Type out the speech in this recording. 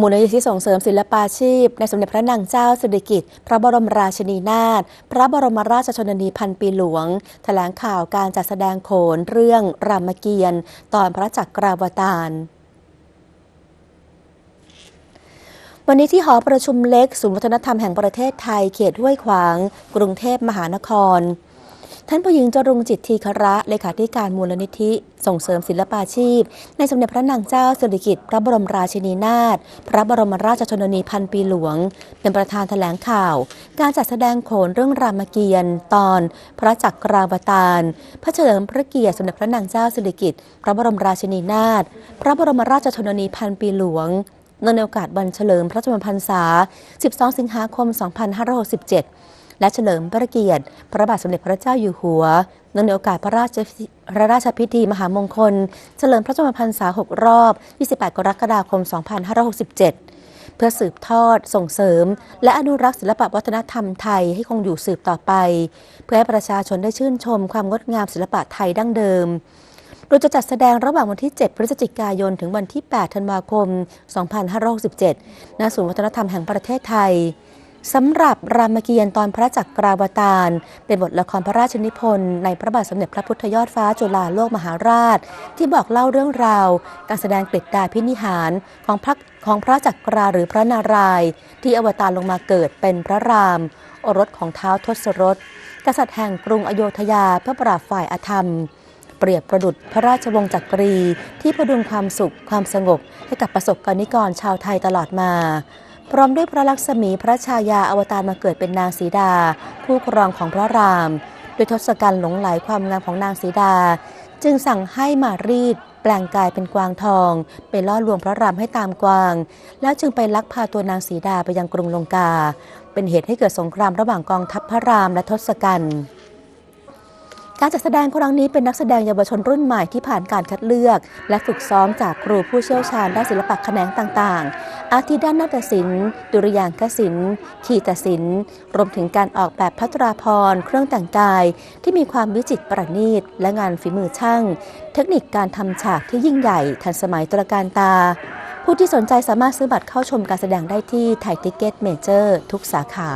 มูลนิธิส่งเสริมศิลปาชีพ ในสมเด็จพระนางเจ้าสิริกิติ์พระบรมราชินีนาถพระบรมราชชนนีพันปีหลวง แถลงข่าวการจัดแสดงโขนเรื่องรามเกียรติ์ตอนพระจักราวตารวันนี้ที่หอประชุมเล็กศูนย์วัฒนธรรมแห่งประเทศไทยเขตห้วยขวาง กรุงเทพมหานคร ท่านผู้หญิงจรุงจิตทีคระเลขาธิการมูลนิธิ ส่งเสริมศิลปาชีพ ในสมเด็จพระนางเจ้าสิริกิติ์พระบรมราชินีนาถพระบรมราชชนนีพันปีหลวง เป็นประธานแถลงข่าว การจัดแสดงโขนเรื่องรามเกียรติ์ตอน พระจักราวตารพระเฉลิมพระเกียรติสมเด็จพระนางเจ้าสิริกิติ์พระบรมราชินีนาถพระบรมราชชนนีพันปีหลวงในโอกาสวันเฉลิมพระชนมพรรษา 12 สิงหาคม 2567 และเฉลิมพระเกียรติ พระบาทสมเด็จพระเจ้าอยู่หัวเนื่องในโอกาสพระราชพระราชพิธีมหามงคล เฉลิมพระชนมพรรษา 6 รอบ 28 กรกฎาคม 2567 เพื่อสืบทอด ส่งเสริม และอนุรักษ์ศิลปวัฒนธรรมไทยให้คงอยู่สืบต่อไป เพื่อให้ประชาชนได้ชื่นชมความงดงามศิลปะไทยดั้งเดิมโดยจะจัดแสดงระหว่างวันที่ 7 พฤศจิกายน ถึงวันที่ 8 ธันวาคม 2567 ณ ศูนย์วัฒนธรรมแห่งประเทศไทย สำหรับรามเกียรติ์ตอนพระจักราวตารเป็นบทละครพระราชนิพนธ์ในพระบาทสมเด็จพระพุทธยอดฟ้าจุฬาโลกมหาราช ที่บอกเล่าเรื่องราว การแสดงกฤษดาพินิหารของพระของพระจักราหรือพระนารายณ์ที่อวตารลงมาเกิดเป็นพระราม โอรสของเท้าทศรถกษัตริย์แห่งกรุงอโยธยาเพื่อปราบฝ่ายอธรรม เปรียบประดุษพระราชวงศ์จักรี ที่พดุงความสุขความสงบให้กับประสบกรณิกรชาวไทยตลอดมา พร้อมด้วยพระลักษมีพระชายาอวตารมาเกิดเป็นนางสีดา ผู้ครองของพระรามโดยทศกัณฐ์หลงไหลความงามของนางสีดา จึงสั่งให้มารีด แปลงกายเป็นกวางทอง ไปล่อลวงพระรามให้ตามกวาง แล้วจึงไปลักพาตัวนางสีดาไปยังกรุงลงกา เป็นเหตุให้เกิดสงครามระหว่างกองทัพพระรามและทศกัณฐ์ การจัดแสดงครั้งนี้เป็นนักแสดงเยาวชนรุ่นใหม่ที่ผ่านการคัดเลือก และฝึกซ้อมจากครูผู้เชี่ยวชาญด้านศิลปะแขนงต่างๆ อาทิด้านนาฏศิลป์ ดุริยางคศิลป์ ขีตศิลป์ รวมถึงการออกแบบพัตราพรเครื่องแต่งกาย ที่มีความวิจิตรประณีต และงานฝีมือช่าง เทคนิคการทำฉากที่ยิ่งใหญ่ทันสมัยตระการตา ผู้ที่สนใจสามารถซื้อบัตรเข้าชมการแสดงได้ที่ไทยทิเก็ตเมเจอร์ทุกสาขา